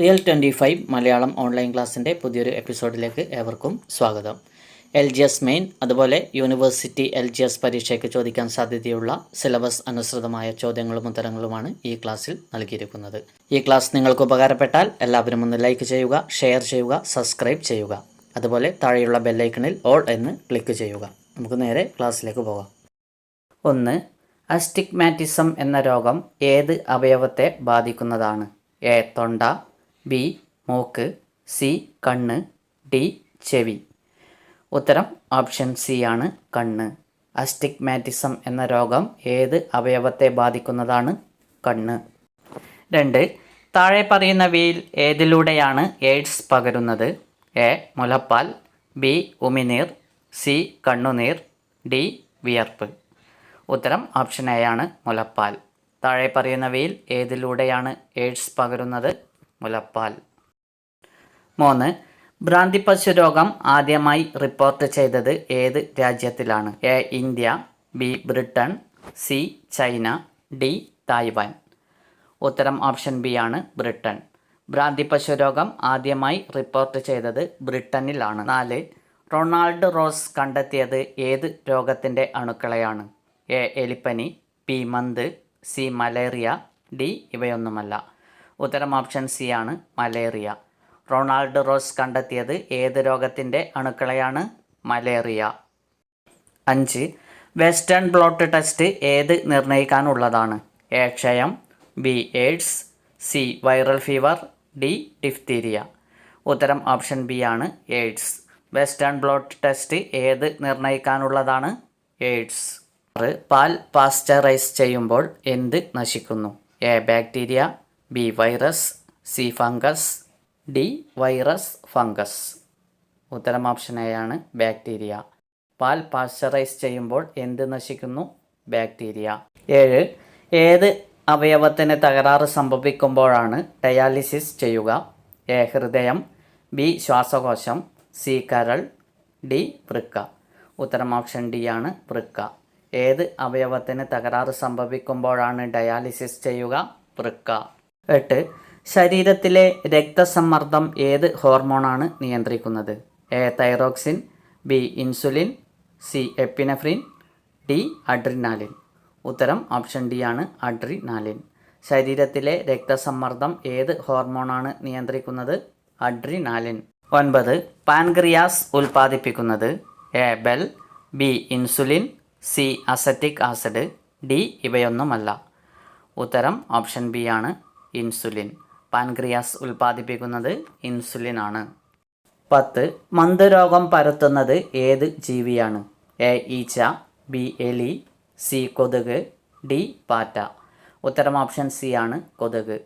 Real twenty five Malayalam online ക്ലാസ്സിന്റെ പുതിയൊരു എപ്പിസോഡിലേക്ക് ഏവർക്കും സ്വാഗതം. എൽ ജി എസ് മെയിൻ അതുപോലെ യൂണിവേഴ്സിറ്റി എൽ ജി എസ് പരീക്ഷയ്ക്ക് ചോദിക്കാൻ സാധ്യതയുള്ള സിലബസ് അനുസൃതമായ ചോദ്യങ്ങളും ഉത്തരങ്ങളുമാണ് ഈ ക്ലാസ്സിൽ നൽകിയിരിക്കുന്നത്. ഈ ക്ലാസ് നിങ്ങൾക്ക് ഉപകാരപ്പെട്ടാൽ എല്ലാവരും ഒന്ന് ലൈക്ക് ചെയ്യുക ഷെയർ ചെയ്യുക സബ്സ്ക്രൈബ് ചെയ്യുക. അതുപോലെ താഴെയുള്ള ബെല്ലൈക്കണിൽ ഓൾ എന്ന് ക്ലിക്ക് ചെയ്യുക. നമുക്ക് നേരെ ക്ലാസ്സിലേക്ക് പോകാം. ഒന്ന് അസ്റ്റിഗ്മാറ്റിസം എന്ന രോഗം ഏത് അവയവത്തെ ബാധിക്കുന്നതാണ്? എ തൊണ്ട ബി മൂക്ക് സി കണ്ണ് ഡി ചെവി. ഉത്തരം ഓപ്ഷൻ സി ആണ് കണ്ണ്. അസ്റ്റിഗ്മാറ്റിസം എന്ന രോഗം ഏത് അവയവത്തെ ബാധിക്കുന്നതാണ്? കണ്ണ്. രണ്ട് താഴെ പറയുന്നവയിൽ ഏതിലൂടെയാണ് എയ്ഡ്സ് പകരുന്നത്? എ മുലപ്പാൽ ബി ഉമിനീർ സി കണ്ണുനീർ ഡി വിയർപ്പ്. ഉത്തരം ഓപ്ഷൻ എ ആണ് മുലപ്പാൽ. താഴെ പറയുന്നവയിൽ ഏതിലൂടെയാണ് എയ്ഡ്സ് പകരുന്നത്? മുലപ്പാൽ. മൂന്ന് ഭ്രാന്തിപ്പശു രോഗം ആദ്യമായി റിപ്പോർട്ട് ചെയ്തത് ഏത് രാജ്യത്തിലാണ്? A India B Britain C China D Taiwan. ഉത്തരം ഓപ്ഷൻ ബി ആണ് ബ്രിട്ടൻ ഭ്രാന്തിപ്പശു രോഗം ആദ്യമായി റിപ്പോർട്ട് ചെയ്തത് ബ്രിട്ടനിലാണ്. നാല് റൊണാൾഡ് റോസ് കണ്ടെത്തിയത് ഏത് രോഗത്തിന്റെ അണുക്കളെയാണ്? എ എലിപ്പനി പി മന്ത് സി മലേറിയ ഡി ഇവയൊന്നുമല്ല. ഉത്തരം ഓപ്ഷൻ സി ആണ് മലേറിയ. റൊണാൾഡ് റോസ് കണ്ടെത്തിയത് ഏത് രോഗത്തിന്റെ അണുക്കളെയാണ്? മലേറിയ. അഞ്ച്. വെസ്റ്റേൺ ബ്ലോട്ട് ടെസ്റ്റ് ഏത് നിർണയിക്കാനുള്ളതാണ്? എ ക്ഷയം B AIDS C viral fever D diphtheria. ഉത്തരം ഓപ്ഷൻ ബി ആണ് എയ്ഡ്സ്. വെസ്റ്റേൺ ബ്ലോട്ട് ടെസ്റ്റ് ഏത് നിർണയിക്കാനുള്ളതാണ്? എയ്ഡ്സ്. പാൽ പാസ്ചറൈസ് ചെയ്യുമ്പോൾ എന്ത് നശിക്കുന്നു? A bacteria B virus C fungus D virus fungus. ഉത്തരം ഓപ്ഷൻ എ ആണ് ബാക്ടീരിയ. പാൽ പാസ്ചറൈസ് ചെയ്യുമ്പോൾ എന്ത് നശിക്കുന്നു? ബാക്ടീരിയ. ഏഴ് ഏത് അവയവത്തിന് തകരാറ് സംഭവിക്കുമ്പോഴാണ് ഡയാലിസിസ് ചെയ്യുക? എ ഹൃദയം ബി ശ്വാസകോശം സി കരൾ ഡി വൃക്ക. ഉത്തരം ഓപ്ഷൻ ഡി ആണ് വൃക്ക. ഏത് അവയവത്തിന് തകരാറ് സംഭവിക്കുമ്പോഴാണ് ഡയാലിസിസ് ചെയ്യുക? വൃക്ക. എട്ട്. ശരീരത്തിലെ രക്തസമ്മർദ്ദം ഏത് ഹോർമോണാണ് നിയന്ത്രിക്കുന്നത്? A thyroxine B insulin C epinephrine D adrenaline. ഉത്തരം ഓപ്ഷൻ ഡി ആണ് അഡ്രിനാലിൻ. ശരീരത്തിലെ രക്തസമ്മർദ്ദം ഏത് ഹോർമോണാണ് നിയന്ത്രിക്കുന്നത്? അഡ്രിനാലിൻ. ഒൻപത്. പാൻക്രിയാസ് ഉൽപ്പാദിപ്പിക്കുന്നത്. A bile B insulin C acetic acid D ഇവയൊന്നുമല്ല. ഉത്തരം ഓപ്ഷൻ ബി ആണ് ഇൻസുലിൻ. പാൻക്രിയാസ് ഉൽപ്പാദിപ്പിക്കുന്നത് ഇൻസുലിൻ ആണ് പത്ത് മന്ദരോഗം പരത്തുന്നത് ഏത് ജീവിയാണ്? എ ഈച്ച ബി എലി സി കൊതുക് ഡി പാറ്റ. ഉത്തരം ഓപ്ഷൻ സി ആണ് കൊതുക്.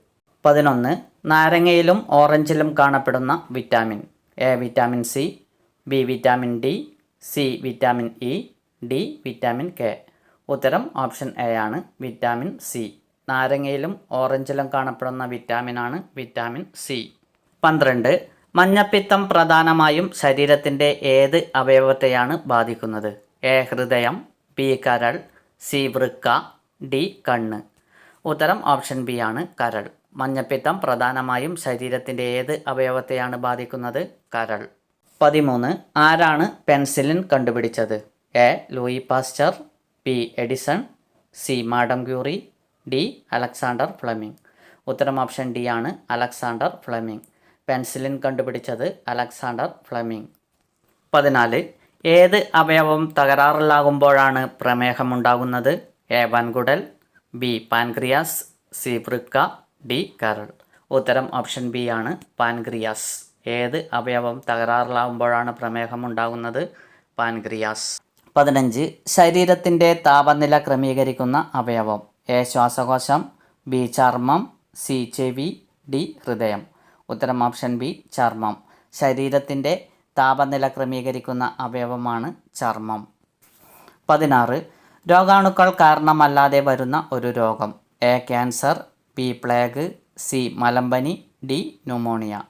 പതിനൊന്ന് നാരങ്ങയിലും ഓറഞ്ചിലും കാണപ്പെടുന്ന vitamin. A vitamin C B vitamin D C vitamin E D vitamin K. ഉത്തരം ഓപ്ഷൻ എ ആണ് വിറ്റാമിൻ സി. നാരങ്ങയിലും ഓറഞ്ചിലും കാണപ്പെടുന്ന വിറ്റാമിനാണ് വിറ്റാമിൻ സി. പന്ത്രണ്ട് മഞ്ഞപ്പിത്തം പ്രധാനമായും ശരീരത്തിന്റെ ഏത് അവയവത്തെയാണ് ബാധിക്കുന്നത്? എ ഹൃദയം ബി കരൾ സി വൃക്ക ഡി കണ്ണ്. ഉത്തരം ഓപ്ഷൻ ബി ആണ് കരൾ. മഞ്ഞപ്പിത്തം പ്രധാനമായും ശരീരത്തിന്റെ ഏത് അവയവത്തെയാണ് ബാധിക്കുന്നത്? കരൾ. പതിമൂന്ന് ആരാണ് പെൻസിലിൻ കണ്ടുപിടിച്ചത്? A Louis Pasteur B Edison C Madame Curie D Alexander Fleming. ഉത്തരം ഓപ്ഷൻ ഡി ആണ് അലക്സാണ്ടർ ഫ്ലെമിംഗ്. പെൻസിലിൻ കണ്ടുപിടിച്ചത് അലക്സാണ്ടർ ഫ്ലെമിംഗ്. പതിനാല് ഏത് അവയവം തകരാറിലാകുമ്പോഴാണ് പ്രമേഹമുണ്ടാകുന്നത്? എ വൻകുടൽ ബി പാൻക്രിയാസ് സി വൃക്ക ഡി കരൾ. ഉത്തരം ഓപ്ഷൻ ബി ആണ് പാൻക്രിയാസ്. ഏത് അവയവം തകരാറിലാകുമ്പോഴാണ് പ്രമേഹം ഉണ്ടാകുന്നത് പാൻക്രിയാസ്. പതിനഞ്ച് ശരീരത്തിന്റെ താപനില ക്രമീകരിക്കുന്ന അവയവം. എ ശ്വാസകോശം ബി ചർമ്മം സി ചെവി ഡി ഹൃദയം. ഉത്തരം ഓപ്ഷൻ ബി ചർമ്മം. ശരീരത്തിന്റെ താപനില ക്രമീകരിക്കുന്ന അവയവമാണ് ചർമ്മം. പതിനാറ്. രോഗാണുക്കൾ കാരണമല്ലാതെ വരുന്ന ഒരു രോഗം. A cancer B plague C മലമ്പനി D pneumonia.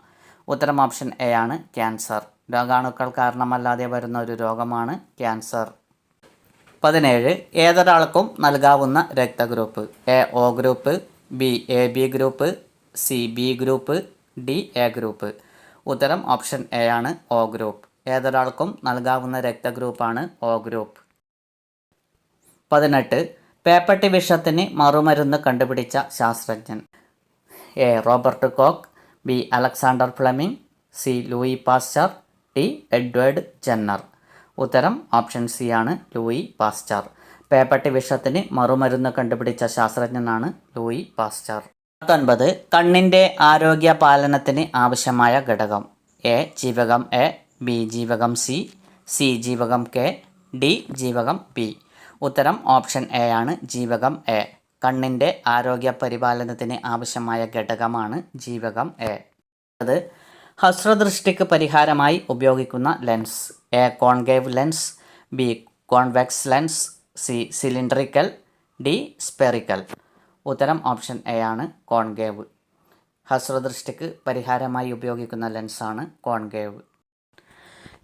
ഉത്തരം ഓപ്ഷൻ എ ആണ് ക്യാൻസർ. രോഗാണുക്കൾ കാരണമല്ലാതെ വരുന്ന ഒരു രോഗമാണ് ക്യാൻസർ. പതിനേഴ്. ഏതൊരാൾക്കും നൽകാവുന്ന രക്തഗ്രൂപ്പ്? A O group B A B group C B group D A group. ഉത്തരം ഓപ്ഷൻ എ ആണ് ഒ ഗ്രൂപ്പ്. ഏതൊരാൾക്കും നൽകാവുന്ന രക്തഗ്രൂപ്പാണ് ഒ ഗ്രൂപ്പ്. പതിനെട്ട്. പേപ്പട്ടി വിഷത്തിന് മറുമരുന്ന് കണ്ടുപിടിച്ച ശാസ്ത്രജ്ഞൻ. A Robert Koch. B Alexander Fleming. C Louis Pasteur. T Edward Jenner. ഉത്തരം ഓപ്ഷൻ സി ആണ് ലൂയി പാസ്റ്റർ പേപ്പട്ടി വിഷത്തിന് മറുമരുന്ന് കണ്ടുപിടിച്ച ശാസ്ത്രജ്ഞനാണ് ലൂയി പാസ്റ്റർ പത്തൊൻപത് കണ്ണിന്റെ ആരോഗ്യ പാലനത്തിന് ആവശ്യമായ ഘടകം. എ ജീവകം എ ബി ജീവകം സി സി ജീവകം കെ ഡി ജീവകം പി ഉത്തരം ഓപ്ഷൻ എ ആണ് ജീവകം എ. കണ്ണിന്റെ ആരോഗ്യ പരിപാലനത്തിന് ആവശ്യമായ ഘടകമാണ് ജീവകം എ. അത് ഹസ്രദൃഷ്ടിക്ക് പരിഹാരമായി ഉപയോഗിക്കുന്ന lens. A concave lens B convex lens C cylindrical D spherical ഉത്തരം ഓപ്ഷൻ എ ആണ് കോൺകേവ് ഹസ്രദൃഷ്ടിക്ക് പരിഹാരമായി ഉപയോഗിക്കുന്ന ലെൻസാണ് കോൺകേവ്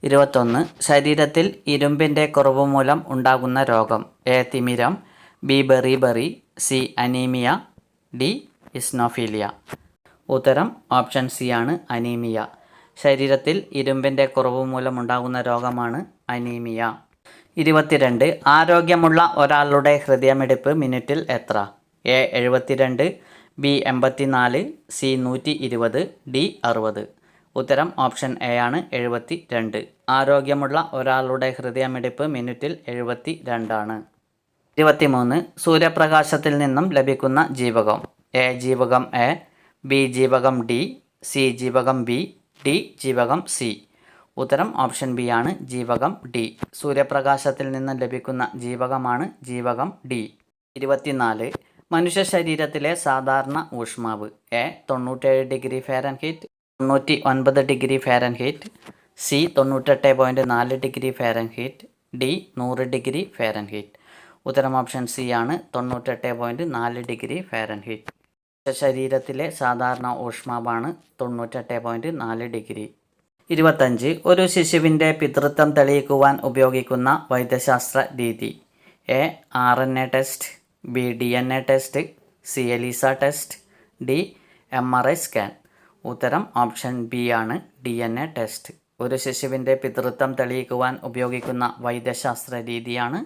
ഇരുപത്തൊന്ന് ശരീരത്തിൽ ഇരുമ്പിന്റെ കുറവ് മൂലം ഉണ്ടാകുന്ന രോഗം. എ തിമിരം B beriberi C anaemia D eosinophilia ഉത്തരം ഓപ്ഷൻ സി ആണ് അനീമിയ. ശരീരത്തിൽ ഇരുമ്പിന്റെ കുറവ് മൂലമുണ്ടാകുന്ന രോഗമാണ് അനീമിയ. ഇരുപത്തിരണ്ട് ആരോഗ്യമുള്ള ഒരാളുടെ ഹൃദയമിടിപ്പ് മിനിറ്റിൽ എത്ര? എ എഴുപത്തിരണ്ട് ബി എൺപത്തിനാല് സി നൂറ്റി ഇരുപത് ഡി അറുപത്. ഉത്തരം ഓപ്ഷൻ എ ആണ് എഴുപത്തി രണ്ട് ആരോഗ്യമുള്ള ഒരാളുടെ ഹൃദയമിടിപ്പ് മിനിറ്റിൽ എഴുപത്തി രണ്ടാണ് ഇരുപത്തിമൂന്ന് സൂര്യപ്രകാശത്തിൽ നിന്നും ലഭിക്കുന്ന ജീവകം. എ ജീവകം എ ബി ജീവകം ഡി സി ജീവകം ബി ഡി ജീവകം സി. ഉത്തരം ഓപ്ഷൻ ബി ആണ് ജീവകം ഡി. സൂര്യപ്രകാശത്തിൽ നിന്ന് ലഭിക്കുന്ന ജീവകമാണ് ജീവകം ഡി. ഇരുപത്തിനാല്. മനുഷ്യ ശരീരത്തിലെ സാധാരണ ഊഷ്മാവ്. എ തൊണ്ണൂറ്റേഴ് ഡിഗ്രി ഫാരൻഹീറ്റ് തൊണ്ണൂറ്റി ഒൻപത് ഡിഗ്രി ഫാരൻഹീറ്റ് സി തൊണ്ണൂറ്റെട്ട് പോയിന്റ് നാല് ഡിഗ്രി ഫാരൻഹീറ്റ് ഡി നൂറ് ഡിഗ്രി ഫാരൻഹീറ്റ്. ഉത്തരം ഓപ്ഷൻ സി ആണ് തൊണ്ണൂറ്റെട്ട് പോയിന്റ് നാല് ഡിഗ്രി ഫാരൻഹീറ്റ്. ശരീരത്തിലെ സാധാരണ ഊഷ്മാവാണ് തൊണ്ണൂറ്റെട്ട് പോയിന്റ് നാല് ഡിഗ്രി. ഇരുപത്തഞ്ച് ഒരു ശിശുവിന്റെ പിതൃത്വം തെളിയിക്കുവാൻ ഉപയോഗിക്കുന്ന വൈദ്യശാസ്ത്ര രീതി. A R N A test B D N A test C ELISA test D M R I scan. ഉത്തരം ഓപ്ഷൻ ബി ആണ് ഡി എൻ എ ടെസ്റ്റ്. ഒരു ശിശുവിന്റെ പിതൃത്വം തെളിയിക്കുവാൻ ഉപയോഗിക്കുന്ന വൈദ്യശാസ്ത്ര രീതിയാണ്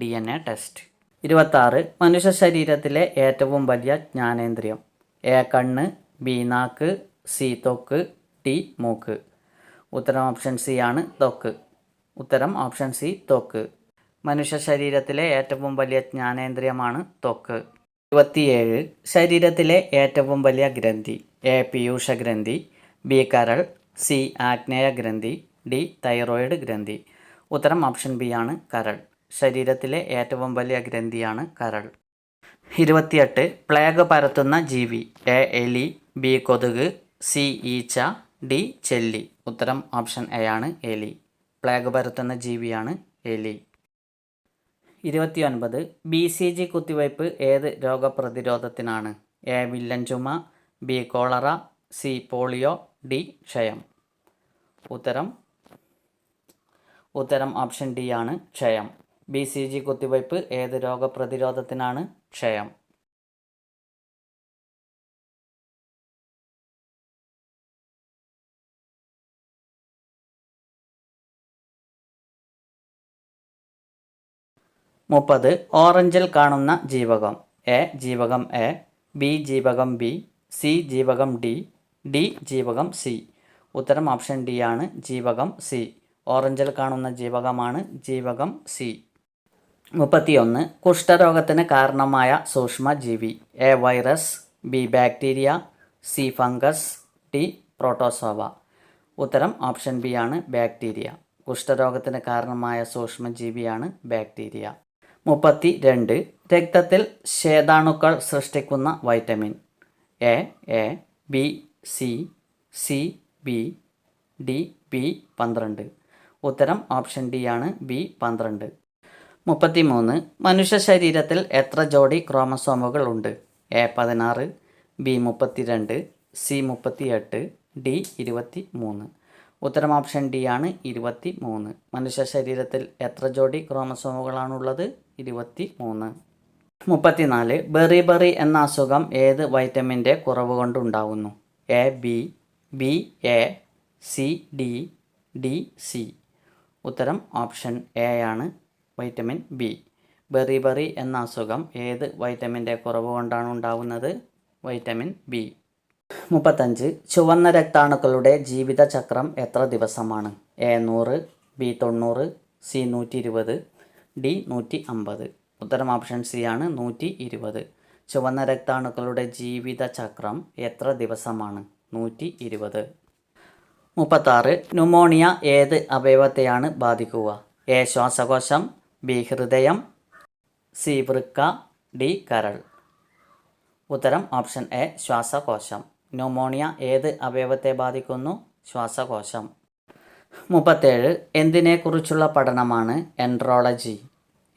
ഡി എൻ എ ടെസ്റ്റ്. ഇരുപത്താറ്. മനുഷ്യ ശരീരത്തിലെ ഏറ്റവും വലിയ ജ്ഞാനേന്ദ്രിയം. എ കണ്ണ് ബി നാക്ക് സി തൊക്ക് ടി മൂക്ക്. ഉത്തരം ഓപ്ഷൻ സി ആണ് തൊക്ക്. ഉത്തരം ഓപ്ഷൻ സി തൊക്ക്. മനുഷ്യ ശരീരത്തിലെ ഏറ്റവും വലിയ ജ്ഞാനേന്ദ്രിയമാണ് തൊക്ക്. ഇരുപത്തിയേഴ്. ശരീരത്തിലെ ഏറ്റവും വലിയ ഗ്രന്ഥി. എ പീയൂഷ ഗ്രന്ഥി ബി കരൾ സി ആഗ്നേയ ഗ്രന്ഥി ഡി തൈറോയിഡ് ഗ്രന്ഥി. ഉത്തരം ഓപ്ഷൻ ബി ആണ് കരൾ. ശരീരത്തിലെ ഏറ്റവും വലിയ ഗ്രന്ഥിയാണ് കരൾ. ഇരുപത്തിയെട്ട് പ്ലേഗ് പരത്തുന്ന ജീവി. എ എലി. ബി കൊതുക്. സി ഈച്ച. ഡി ചെല്ലി. ഉത്തരം ഓപ്ഷൻ എ ആണ് എലി. പ്ലേഗ് പരത്തുന്ന ജീവിയാണ് എലി. ഇരുപത്തിയൊൻപത് ബി സി ജി കുത്തിവയ്പ് ഏത് രോഗപ്രതിരോധത്തിനാണ്? എ വില്ലൻ ചുമ. B cholera. C polio. D ക്ഷയം. ഉത്തരം ഉത്തരം ഓപ്ഷൻ ഡി ആണ് ക്ഷയം. ബി സി ജി കുത്തിവയ്പ് ഏത് രോഗപ്രതിരോധത്തിനാണ് ക്ഷയം? മുപ്പത്. ഓറഞ്ചിൽ കാണുന്ന ജീവകം. എ ജീവകം എ ബി ജീവകം ബി സി ജീവകം ഡി ഡി ജീവകം സി. ഉത്തരം ഓപ്ഷൻ ഡി ആണ് ജീവകം സി. ഓറഞ്ചിൽ കാണുന്ന ജീവകമാണ് ജീവകം സി. മുപ്പത്തിയൊന്ന് കുഷ്ഠരോഗത്തിന് കാരണമായ സൂക്ഷ്മജീവി. A virus B bacteria C fungus D protozoa. ഉത്തരം ഓപ്ഷൻ ബി ആണ് ബാക്ടീരിയ. കുഷ്ഠരോഗത്തിന് കാരണമായ സൂക്ഷ്മജീവിയാണ് ബാക്ടീരിയ. മുപ്പത്തി രണ്ട് രക്തത്തിൽ ശ്വേതാണുക്കൾ സൃഷ്ടിക്കുന്ന vitamin. A A B C C B D B പന്ത്രണ്ട്. ഉത്തരം ഓപ്ഷൻ ഡി ആണ് ബി പന്ത്രണ്ട്. മുപ്പത്തി മൂന്ന് മനുഷ്യ ശരീരത്തിൽ എത്ര ജോഡി ക്രോമസോമുകൾ ഉണ്ട് എ പതിനാറ് ബി മുപ്പത്തിരണ്ട് സി മുപ്പത്തിയെട്ട് ഡി ഇരുപത്തി മൂന്ന് ഉത്തരം ഓപ്ഷൻ ഡി ആണ് ഇരുപത്തി മൂന്ന് മനുഷ്യ ശരീരത്തിൽ എത്ര ജോഡി ക്രോമസോമുകളാണുള്ളത്? ഇരുപത്തി മൂന്ന് മുപ്പത്തിനാല്. ബെറി ബെറി എന്ന അസുഖം ഏത് വൈറ്റമിന്റെ കുറവ് കൊണ്ടുണ്ടാകുന്നു A B B A C D D C. ഉത്തരം ഓപ്ഷൻ എ ആണ് വൈറ്റമിൻ ബി. ബെറി ബെറി എന്ന അസുഖം ഏത് വൈറ്റമിന്റെ കുറവ് കൊണ്ടാണ് ഉണ്ടാകുന്നത് വൈറ്റമിൻ ബി. മുപ്പത്തഞ്ച്. ചുവന്ന രക്താണുക്കളുടെ ജീവിതചക്രം എത്ര ദിവസമാണ്? എ നൂറ് ബി തൊണ്ണൂറ് സി നൂറ്റി ഇരുപത് ഡി നൂറ്റി അമ്പത് ഉത്തരം ഓപ്ഷൻ സി ആണ് നൂറ്റി ഇരുപത് ചുവന്ന രക്താണുക്കളുടെ ജീവിതചക്രം എത്ര ദിവസമാണ്? നൂറ്റി ഇരുപത് മുപ്പത്താറ്. ന്യൂമോണിയ ഏത് അവയവത്തെയാണ് ബാധിക്കുക? എ ശ്വാസകോശം ബി ഹൃദയം സി വൃക്ക ഡി കരൾ. ഉത്തരം ഓപ്ഷൻ എ ശ്വാസകോശം. ന്യൂമോണിയ ഏത് അവയവത്തെ ബാധിക്കുന്നു? ശ്വാസകോശം. മുപ്പത്തേഴ് എന്തിനെക്കുറിച്ചുള്ള പഠനമാണ് എൻട്രോളജി?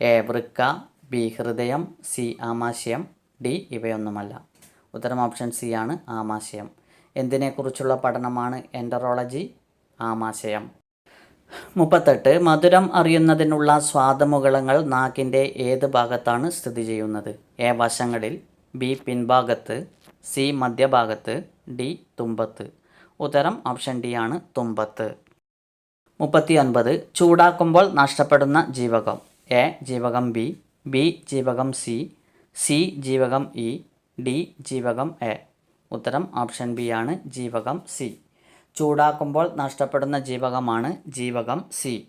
എ വൃക്ക ബി ഹൃദയം സി ആമാശയം ഡി ഇവയൊന്നുമല്ല. ഉത്തരം ഓപ്ഷൻ സി ആണ് ആമാശയം. എന്തിനെക്കുറിച്ചുള്ള പഠനമാണ് എൻട്രോളജി? ആമാശയം. മുപ്പത്തെട്ട് മധുരം അറിയുന്നതിനുള്ള സ്വാദമുകളങ്ങൾ നാക്കിന്റെ ഏത് ഭാഗത്താണ് സ്ഥിതി ചെയ്യുന്നത്? എ വശങ്ങളിൽ ബി പിൻഭാഗത്ത് സി മധ്യഭാഗത്ത് ഡി തുമ്പത്ത്. ഉത്തരം ഓപ്ഷൻ ഡി ആണ് തുമ്പത്ത്. മുപ്പത്തി ഒൻപത് ചൂടാക്കുമ്പോൾ നഷ്ടപ്പെടുന്ന ജീവകം. എ ജീവകം ബി ബി ജീവകം സി സി ജീവകം ഇ ഡി ജീവകം എ. ഉത്തരം ഓപ്ഷൻ ബി ആണ് ജീവകം സി. ചൂടാക്കുമ്പോൾ നഷ്ടപ്പെടുന്ന ജീവകമാണ് ജീവകം സി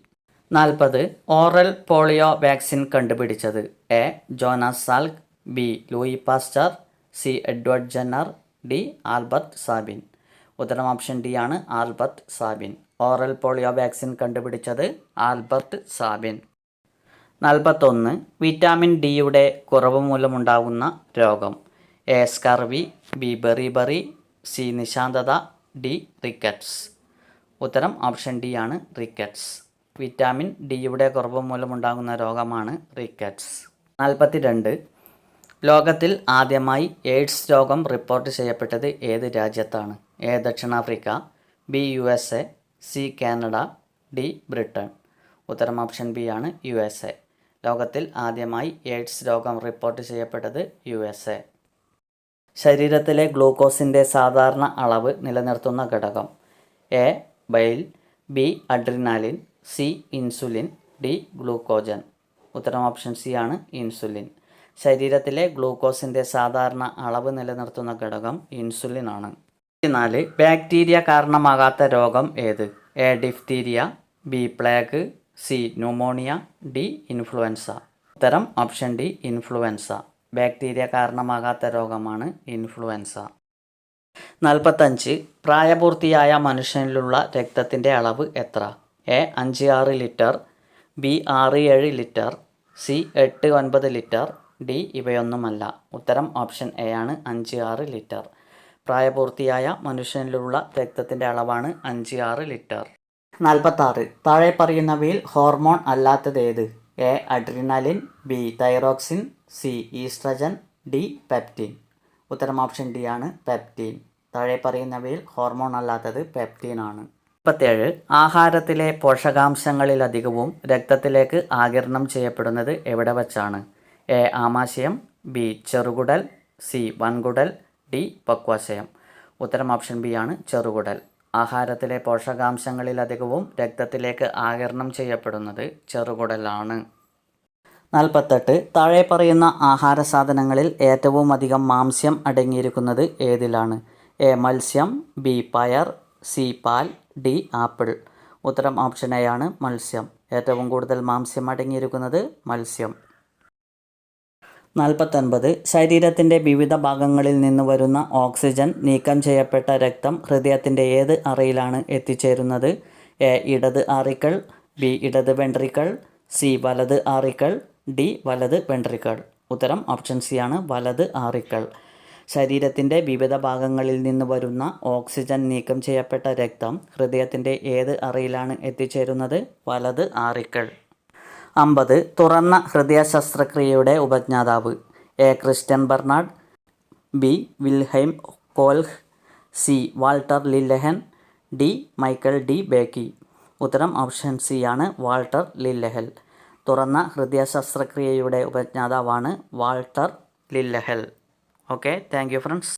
നാൽപ്പത് ഓറൽ പോളിയോ വാക്സിൻ കണ്ടുപിടിച്ചത്. A. Jonas Salk B. Louis Pasteur C. Edward Jenner D. Albert Sabin. ഉത്തരം ഓപ്ഷൻ ഡി ആണ് Albert Sabin. Oral polio vaccine കണ്ടുപിടിച്ചത് ആൽബർട്ട് സാബിൻ. നാൽപ്പത്തൊന്ന് വിറ്റാമിൻ ഡിയുടെ കുറവ് മൂലമുണ്ടാകുന്ന രോഗം. A. Scurvy B. Beriberi C. നിശാന്തത D rickets. ഉത്തരം ഓപ്ഷൻ ഡി ആണ് റിക്കറ്റ്സ്. വിറ്റാമിൻ ഡിയുടെ കുറവ് മൂലമുണ്ടാകുന്ന രോഗമാണ് റിക്കറ്റ്സ്. നാൽപ്പത്തി രണ്ട് ലോകത്തിൽ ആദ്യമായി എയ്ഡ്സ് രോഗം റിപ്പോർട്ട് ചെയ്യപ്പെട്ടത് ഏത് രാജ്യത്താണ്? എ ദക്ഷിണാഫ്രിക്ക B U S A C Canada D Britain ഉത്തരം ഓപ്ഷൻ ബി ആണ് യു എസ് എ. ലോകത്തിൽ ആദ്യമായി എയ്ഡ്സ് രോഗം റിപ്പോർട്ട് ചെയ്യപ്പെട്ടത് യു എസ് എ. ശരീരത്തിലെ ഗ്ലൂക്കോസിന്റെ സാധാരണ അളവ് നിലനിർത്തുന്ന ഘടകം. A bile B adrenaline C insulin D glucagon. ഉത്തരം ഓപ്ഷൻ സി ആണ് ഇൻസുലിൻ. ശരീരത്തിലെ ഗ്ലൂക്കോസിന്റെ സാധാരണ അളവ് നിലനിർത്തുന്ന ഘടകം ഇൻസുലിൻ ആണ്. നാല് ബാക്ടീരിയ കാരണമാകാത്ത രോഗം ഏത്? A diphtheria B plague C pneumonia D influenza. ഉത്തരം ഓപ്ഷൻ ഡി ഇൻഫ്ലുവൻസ. ബാക്ടീരിയ കാരണമാകാത്ത രോഗമാണ് ഇൻഫ്ലുവൻസ. നാൽപ്പത്തഞ്ച് പ്രായപൂർത്തിയായ മനുഷ്യനിലുള്ള രക്തത്തിന്റെ അളവ് എത്ര? എ അഞ്ച് ആറ് ലിറ്റർ ബി ആറ് ഏഴ് ലിറ്റർ സി എട്ട് ഒൻപത് ലിറ്റർ ഡി ഇവയൊന്നുമല്ല. ഉത്തരം ഓപ്ഷൻ എ ആണ് അഞ്ച് ആറ് ലിറ്റർ. പ്രായപൂർത്തിയായ മനുഷ്യനിലുള്ള രക്തത്തിന്റെ അളവാണ് അഞ്ച് ആറ് ലിറ്റർ. നാൽപ്പത്താറ് താഴെ പറയുന്നവയിൽ ഹോർമോൺ അല്ലാത്തത് ഏത്? A adrenaline B thyroxine C oestrogen D pepsin ഉത്തരം ഓപ്ഷൻ ഡി ആണ് പെപ്റ്റീൻ താഴെ പറയുന്നവയിൽ ഹോർമോൺ അല്ലാത്തത് പെപ്റ്റീൻ ആണ്. മുപ്പത്തേഴ് ആഹാരത്തിലെ പോഷകാംശങ്ങളിലധികവും രക്തത്തിലേക്ക് ആകിരണം ചെയ്യപ്പെടുന്നത് എവിടെ വച്ചാണ്? എ ആമാശയം ബി ചെറുകുടൽ സി വൻകുടൽ ഡി പക്വാശയം. ഉത്തരം ഓപ്ഷൻ ബി ആണ് ചെറുകുടൽ. ആഹാരത്തിലെ പോഷകാംശങ്ങളിലധികവും രക്തത്തിലേക്ക് ആകിരണം ചെയ്യപ്പെടുന്നത് ചെറുകുടലാണ്. നാൽപ്പത്തെട്ട്. താഴെ പറയുന്ന ആഹാര സാധനങ്ങളിൽ ഏറ്റവും അധികം മാംസ്യം അടങ്ങിയിരിക്കുന്നത് ഏതിലാണ്? എ. മത്സ്യം ബി. പയർ സി. പാൽ ഡി. ആപ്പിൾ. ഉത്തരം ഓപ്ഷൻ എ ആണ് മത്സ്യം. ഏറ്റവും കൂടുതൽ മാംസ്യം അടങ്ങിയിരിക്കുന്നത് മത്സ്യം. നാൽപ്പത്തൊൻപത് ശരീരത്തിന്റെ വിവിധ ഭാഗങ്ങളിൽ നിന്ന് വരുന്ന ഓക്സിജൻ നീക്കം ചെയ്യപ്പെട്ട രക്തം ഹൃദയത്തിന്റെ ഏത് അറയിലാണ് എത്തിച്ചേരുന്നത്? എ ഇടത് ആറിക്കൾ ബി ഇടത് വെൻട്രിക്കൾ സി വലത് ആറിക്കൾ ഡി വലത് വെൻട്രിക്കൾ ഉത്തരം ഓപ്ഷൻ സി ആണ് വലത് ആറിക്കൾ ശരീരത്തിന്റെ വിവിധ ഭാഗങ്ങളിൽ നിന്ന് വരുന്ന ഓക്സിജൻ നീക്കം ചെയ്യപ്പെട്ട രക്തം ഹൃദയത്തിന്റെ ഏത് അറയിലാണ് എത്തിച്ചേരുന്നത്? വലത് ആറിക്കൾ അമ്പത് തുറന്ന ഹൃദയ ശസ്ത്രക്രിയയുടെ ഉപജ്ഞാതാവ്. A. Christian Barnard B. Wilhelm Kolff C. Walter Lillehei D. Michael DeBakey. ഉത്തരം ഓപ്ഷൻ സി ആണ് വാൾട്ടർ ലില്ലഹൽ. തുറന്ന ഹൃദയ ശസ്ത്രക്രിയയുടെ ഉപജ്ഞാതാവാണ് Walter Lillehei. Okay thank you friends.